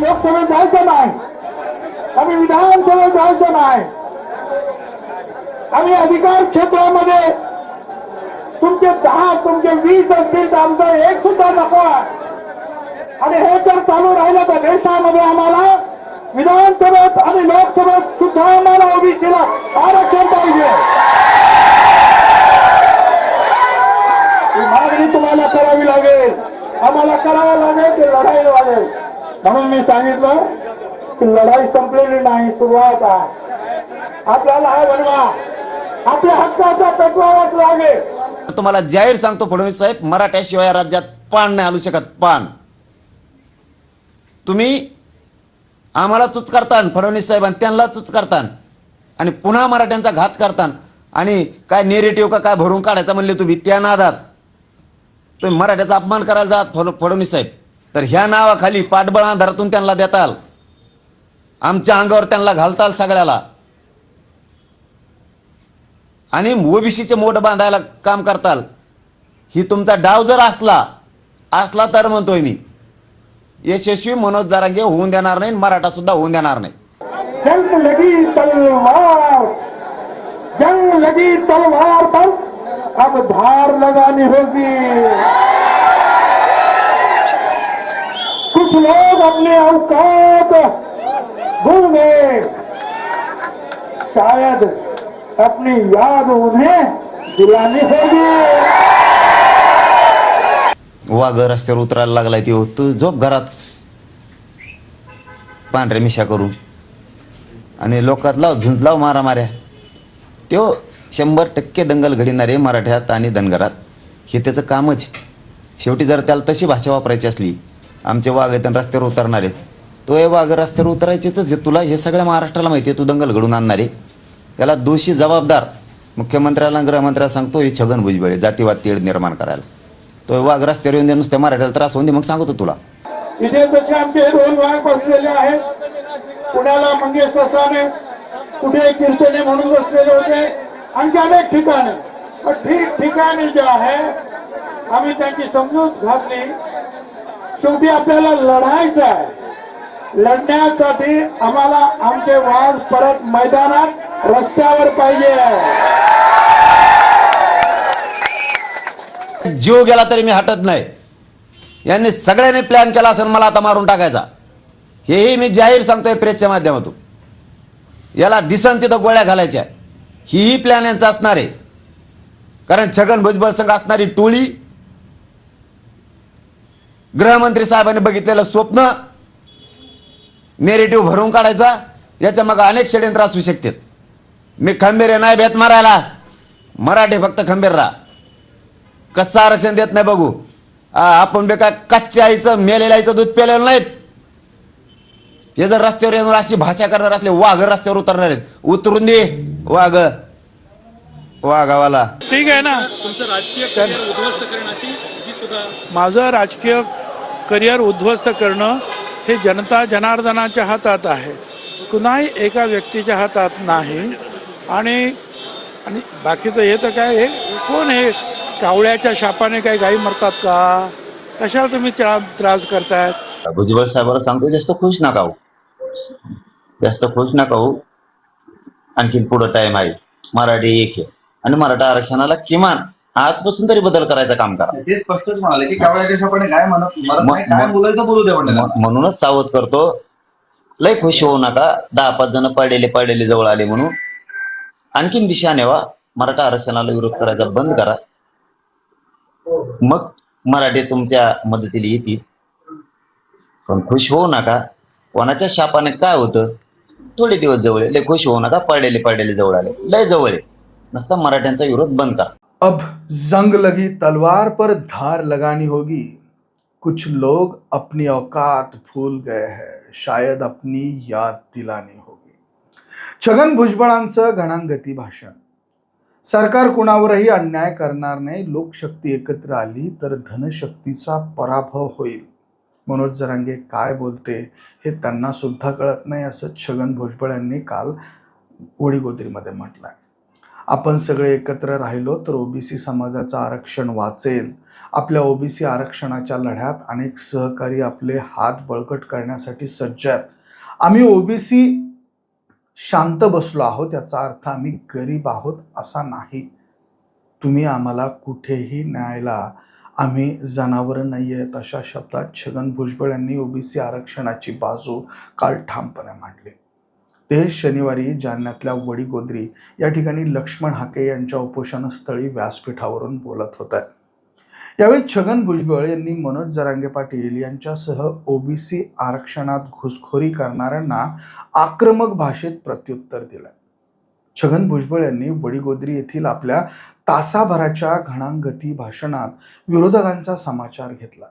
लोकसभेत जायचं नाही. आम्ही विधानसभेत जायचं नाही. आम्ही अधिकार क्षेत्रामध्ये तुमचे दहा तुमचे वीस असतील तर आमचं एक सुद्धा नको आहे आणि हे जर चालू राहिलं तर देशामध्ये आम्हाला. विधानसभेत आणि लोकसभेत सुद्धा आम्हाला ओबीसीला आरक्षण पाहिजे. मागणी तुम्हाला करावी लागेल. आम्हाला करावं लागेल ते लढायला लागेल म्हणून मी सांगितलं की लढाई संपलेली नाही सुरुवात आहे. आपल्याला हा बनवा आपल्या हक्काचा पेटवावाच लागेल. तुम्हाला जाहीर सांगतो फडणवीस साहेब मराठ्याशिवाय या राज्यात पान नाही आलू शकत पान. तुम्ही आम्हाला चूच करतान फडणवीस साहेब आणि त्यांना चूच करतान आणि पुन्हा मराठ्यांचा घात करतान आणि काय नेरेटिव्ह का काय भरून काढायचा म्हणले तुम्ही त्या नादात. तुम्ही मराठ्याचा अपमान करायला जात फड फडणवीस साहेब. तर ह्या नावाखाली पाठबळ आधारातून त्यांना देताल. आमच्या अंगावर त्यांना घालताल सगळ्याला. आणि ओबीसीचे मोठ बांधायला काम करताल. ही तुमचा डाव जर असला असला तर म्हणतोय मी यशस्वी मनोज जरांगे होऊन देणार नाही मराठा सुद्धा होऊन देणार नाही. जंग लगी तलवार जंग लगी तलवार पर अब धार लगानी होगी. कुछ लोग अपने औकात भूल गए शायद अपनी याद उन्हें दिलानी होगी। वाघ रस्त्यावर उतरायला लागलाय तो तू झोप घरात. पांढऱ्या मिशा करून. आणि लोकात लाव झुंज लाव मारा माऱ्या त्यो शंभर टक्के दंगल घडणारे मराठ्यात आणि धनगरात. हे त्याचं कामच शेवटी जर त्याला तशी भाषा वापरायची असली आमचे वाघ आहेत आणि रस्त्यावर उतरणार आहेत. तो हे वाघ रस्त्यावर उतरायचे तर तुला हे सगळ्या महाराष्ट्राला माहिती आहे तू दंगल घडून आणणार आहे. याला दोषी जबाबदार मुख्यमंत्र्याला गृहमंत्र्याला सांगतो हे छगन भुजबळ आहे, जातीवाद तेढ निर्माण करायला. तो वाघ रस्त्यावर येऊन दे नुसत्या मराठ्याला त्रास होऊन दे मग सांगतो तुला. इथे जसे आमचे दोन वाघ बसलेले आहेत. पुण्याला मंगेश ससाने कुठे कीर्तने म्हणून बसलेले होते. आणखी अनेक ठिकाणी. पण ठीक ठिकाणी जे आहे आम्ही त्यांची समजूत घातली. शेवटी आपल्याला लढायचं आहे लढण्यासाठी आम्हाला आमचे वाघ परत मैदानात रस्त्यावर पाहिजे. जीव गेला तरी मी हटत नाही. यांनी सगळ्यांनी प्लॅन केला असेल मला आता मारून टाकायचा. हेही मी जाहीर सांगतोय प्रेसच्या माध्यमातून. याला दिसन तिथं गोळ्या घालायच्या. हीही प्लॅन यांचा असणार आहे. कारण छगन भुजबळ संघ असणारी टोळी गृहमंत्री साहेबांनी बघितलेलं स्वप्न नेरेटिव्ह भरून काढायचा याच्या मग अनेक षडयंत्र असू शकतात मी खंबीर नाही भेट मारायला. मराठी फक्त खंबीर राहा. कसं आरक्षण देत नाही बघू. आपण बेका कच्च्या आईचं मेलेल्या आईचं दूध प्यालेलं नाहीत. हे जर रस्त्यावर येऊन अशी भाषा करणार असले वाघ रस्त्यावर उतरणार आहेत. उतरून दे वाघ. वाघावाला. ठीक आहे ना? तुमचं राजकीय उद्ध्वस्त करण्याची माझं राजकीय करिअर उद्ध्वस्त करणं हे जनता जनार्दनाच्या हातात आहे. कुणाही एका व्यक्तीच्या हातात नाही. आणि आणि बाकीचं हे तर काय हे कोण हे कावळ्याच्या शापाने काही गायी मरतात का? कशाला तुम्ही त्रा त्रास करतायत भुजबळ साहेबाला सांगतो जास्त खुश नका हो जास्त खुश नका हो आणखीन पुढं टाइम आहे. मराठी एक आहे. आणि मराठा आरक्षणाला किमान आजपासून तरी बदल करायचं काम करा. ते स्पष्टच म्हणाले की काय म्हणत म- काय म- बोलायचं बोलू द्या म्हणलं म- म्हणूनच सावध करतो. लय खुश होऊ नका. दहा पाच जण पडलेले पडलेले जवळ आले म्हणून. आणखीन दिशा नेवा. मराठा आरक्षणाला विरोध करायचा बंद करा. मग मराठी तुमच्या मदतीला येतील. पण खुश होऊ नका. कोणाच्या शापाने काय होतं? थोडे दिवस जवळ. आहे. लय खुश होऊ नका. पडलेले पडलेले जवळ आले. लय जवळ. आहे नसता मराठ्यांचा विरोध बंद करा. अब जंग लगी तलवार पर धार लगानी होगी। कुछ लोग अपनी औकात भूल गए हैं शायद अपनी याद दिलानी होगी। छगन भुजबळांचं घणांगती भाषण सरकार कुणावरही अन्याय करणार नाही लोकशक्ती एकत्र आली तर धनशक्तीचा पराभव होईल। मनोज जरांगे काय बोलते हे त्यांना सुद्धा कळत नाही असं छगन भुजबळ यांनी काल वडीगोद्रीमध्ये म्हटलं आपण सगळे एकत्र राहिलो तर ओबीसी समाजाचं आरक्षण वाचेल. आपल्या ओबीसी आरक्षणाच्या लढ्यात अनेक सहकारी आपले हात बळकट करण्यासाठी सज्ज आहेत. आम्ही ओबीसी शांत बसलो आहोत याचा अर्थ आम्ही गरीब आहोत असा नाही. तुम्ही आम्हाला कुठेही न्यायला आम्ही जनावरं नाही आहेत अशा शब्दात छगन भुजबळ यांनी ओबीसी आरक्षणाची बाजू काल ठामपणे मांडली. ते शनिवारी जालन्यातल्या वडीगोद्री या ठिकाणी लक्ष्मण हाके यांच्या उपोषणस्थळी व्यासपीठावरून बोलत होते. यावेळी छगन भुजबळ यांनी मनोज जरांगे पाटील यांच्यासह ओबीसी आरक्षणात घुसखोरी करणाऱ्यांना आक्रमक भाषेत प्रत्युत्तर दिलं. छगन भुजबळ यांनी वडीगोद्री येथील आपल्या तासाभराच्या घणांगती भाषणात विरोधकांचा समाचार घेतला.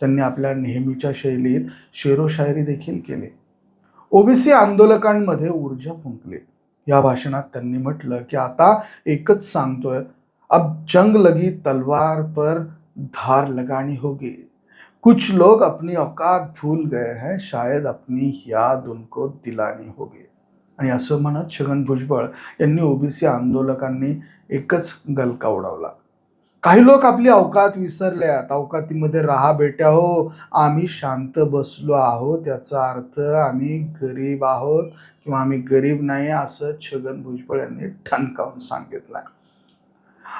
त्यांनी आपल्या नेहमीच्या शैलीत शेरोशायरी देखील केली. ओबीसी आंदोलकांमध्ये ऊर्जा फुंकली. या भाषणात त्यांनी म्हटलं की आता एकच सांगतोय अब जंग लगी तलवार पर धार लगानी होगी. कुछ लोग अपनी औकात भूल गए हैं शायद अपनी याद उनको दिलानी होगी. आणि असं म्हणत छगन भुजबळ यांनी ओबीसी आंदोलकांनी एकच गलका उडवला. काही लोक आपली अवकात विसरल्यात. अवकातीमध्ये राहा बेट्या हो. आम्ही शांत बसलो आहोत. याचा अर्थ आम्ही गरीब आहोत किंवा आम्ही गरीब नाही असं छगन भुजबळ यांनी ठणकावून सांगितलं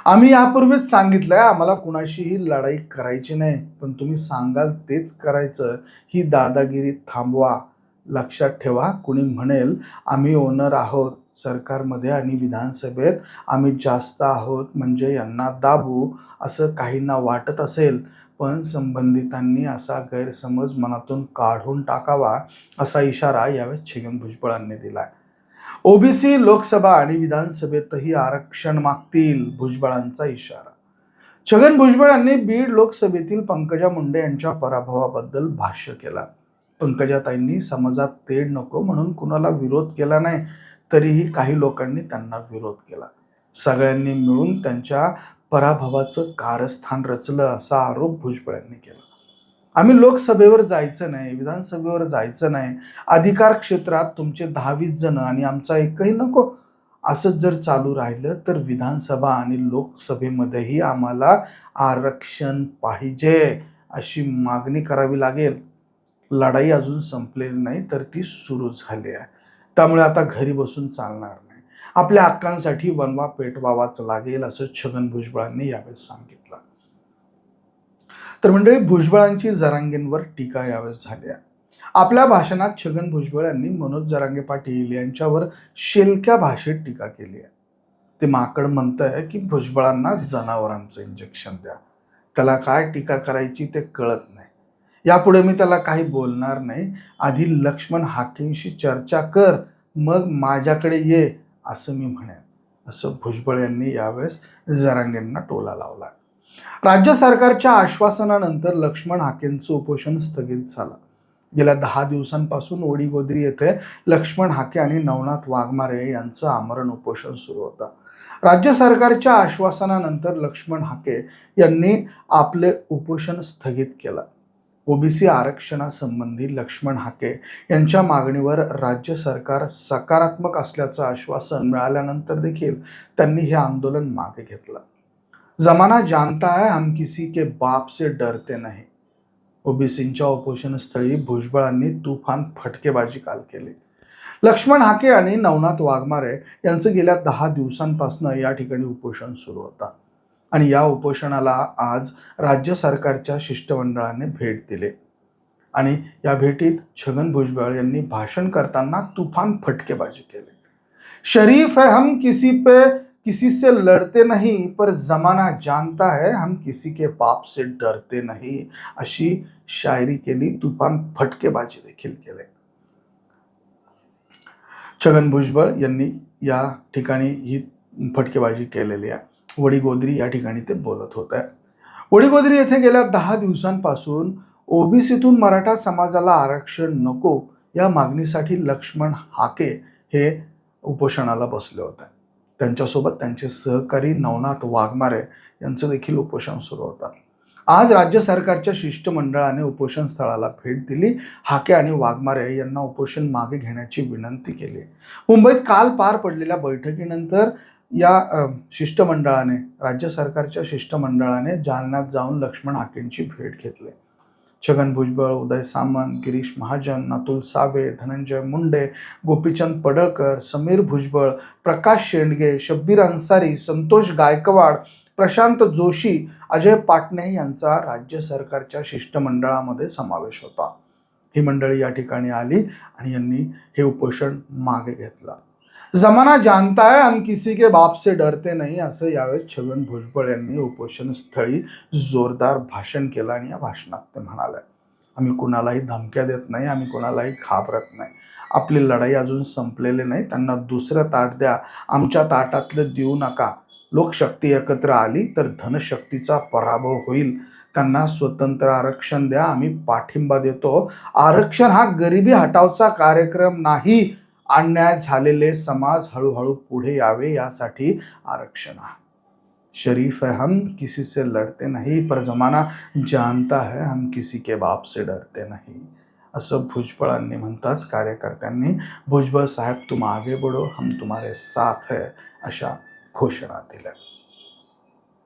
आम्ही यापूर्वीच सांगितलंय आम्हाला कुणाशीही लढाई करायची नाही. पण तुम्ही सांगाल तेच करायचं. ही दादागिरी थांबवा. लक्षात ठेवा. कुणी म्हणेल आम्ही ओनर आहोत. सरकारमध्ये आणि विधानसभेत आम्ही जास्त आहोत म्हणजे यांना दाबू असं काहींना वाटत असेल पण संबंधितांनी असा गैरसमज मनातून काढून टाकावा असा इशारा यावेळेस छगन भुजबळांनी दिला ओबीसी लोकसभा आणि विधानसभेतही आरक्षण मागतील भुजबळांचा इशारा. छगन भुजबळ यांनी बीड लोकसभेतील पंकजा मुंडे यांच्या पराभवाबद्दल भाष्य केला. पंकजाताईंनी समाजात तेढ नको म्हणून कुणाला विरोध केला नाही तरीही काही लोकांनी त्यांना विरोध केला. सगळ्यांनी मिळून त्यांच्या पराभवाचं कारस्थान रचलं असा आरोप भुजबळ यांनी केला. आम्ही लोकसभेवर जायचं नाही विधानसभेवर जायचं नाही. अधिकार क्षेत्रात तुमचे दहावीस जण आणि आमचा एकही नको. असंच जर चालू राहिलं तर विधानसभा आणि लोकसभेमध्येही आम्हाला आरक्षण पाहिजे अशी मागणी करावी लागेल. लढाई अजून संपलेली नाही तर ती सुरू झाली आहे. त्यामुळे आता घरी बसून चालणार नाही. आपल्या हक्कांसाठी वनवा पेटवावाच लागेल असं छगन भुजबळांनी यावेळेस सांगितलं. तर म्हणजे भुजबळांची जरांगेंवर टीका यावेळेस झाली आहे. आपल्या भाषणात छगन भुजबळ यांनी मनोज जरांगे पाटील यांच्यावर शेलक्या भाषेत टीका केली आहे. ते माकड म्हणतंय की भुजबळांना जनावरांचं इंजेक्शन द्या. त्याला काय टीका करायची ते कळत नाही. यापुढे मी त्याला काही बोलणार नाही. आधी लक्ष्मण हाकेंशी चर्चा कर मग माझ्याकडे ये असं मी म्हणेन. असं भुजबळ यांनी यावेळेस जरांगेंना टोला लावला. राज्य सरकारच्या आश्वासनानंतर लक्ष्मण हाकेंचं उपोषण स्थगित झालं. गेल्या दहा दिवसांपासून ओडीगोद्री येथे लक्ष्मण हाके आणि नवनाथ वाघमारे यांचं आमरण उपोषण सुरू होतं. राज्य सरकारच्या आश्वासनानंतर लक्ष्मण हाके यांनी आपले उपोषण स्थगित केलं. ओबीसी आरक्षणासंबंधी लक्ष्मण हाके यांच्या मागणीवर राज्य सरकार सकारात्मक असल्याचं आश्वासन मिळाल्यानंतर देखील त्यांनी हे आंदोलन मागे घेतलं. जमाना जानता है हम किसी के बाप से डरते नाही. ओबीसींच्या उपोषणस्थळी भुजबळांनी तुफान फटकेबाजी काल केली. लक्ष्मण हाके आणि नवनाथ वाघमारे यांचं गेल्या दहा दिवसांपासून या ठिकाणी उपोषण सुरू होतं. आणि या उपोषणाला आज राज्य सरकारच्या शिष्टमंडळाने भेट दिली. आणि या भेटीत छगन भुजबळ यांनी भाषण करताना तुफान फटकेबाजी केली. शरीफ है हम किसी पे किसी से लढते नाही पर जमाना जानता है हम किसी के बाप से डरते नाही अशी शायरी केली तुफान फटकेबाजी देखील केली. छगन भुजबळ यांनी या ठिकाणी ही फटकेबाजी केलेली आहे. वडीगोद्री या ठिकाणी ते बोलत होते. वडीगोद्री येथे गेल्या दहा दिवसांपासून ओबीसीतून मराठा समाजाला आरक्षण नको या मागणीसाठी लक्ष्मण हाके हे उपोषणाला बसले होते. त्यांच्यासोबत त्यांचे सहकारी नवनाथ वाघमारे यांचं देखील उपोषण सुरू होतं. आज राज्य सरकारच्या शिष्टमंडळाने उपोषण स्थळाला भेट दिली. हाके आणि वाघमारे यांना उपोषण मागे घेण्याची विनंती केली. मुंबईत काल पार पडलेल्या बैठकीनंतर या शिष्टमंडळाने राज्य सरकारच्या शिष्टमंडळाने जालन्यात जाऊन लक्ष्मण हाकेंची भेट घेतली. छगन भुजबळ उदय सामंत गिरीश महाजन अतुल सावे धनंजय मुंडे गोपीचंद पडळकर समीर भुजबळ प्रकाश शेंडगे शब्बीर अन्सारी संतोष गायकवाड प्रशांत जोशी अजय पाटणे यांचा राज्य सरकारच्या शिष्टमंडळामध्ये समावेश होता. ही मंडळी या ठिकाणी आली आणि यांनी हे उपोषण मागे घेतलं. जमाना जानता है हम किसी के बाप से डरते नाही असं यावेळेस छगन भुजबळ यांनी उपोषणस्थळी जोरदार भाषण केलं आणि या भाषणात ते म्हणाले आम्ही कुणालाही धमक्या देत नाही आम्ही कुणालाही घाबरत नाही. आपली लढाई अजून संपलेली नाही त्यांना दुसरं ताट द्या. आमच्या ताटातलं देऊ नका. लोकशक्ती एकत्र आली तर धनशक्तीचा पराभव होईल. त्यांना स्वतंत्र आरक्षण द्या. आम्ही पाठिंबा देतो. आरक्षण हा गरिबी हटावचा कार्यक्रम नाही. अन्याय झालेले समाज हळूहळू पुढे यावे यासाठी आरक्षण आहे. शरीफ है हम किसी से लढते नहीं पर जमाना जानता है हम किसी के बाप से डरते नहीं. असं भुजबळांनी म्हणताच कार्यकर्त्यांनी भुजबळ साहेब तुम आगे बढो हम तुम्हारे साथ है अशा घोषणा दिल्या.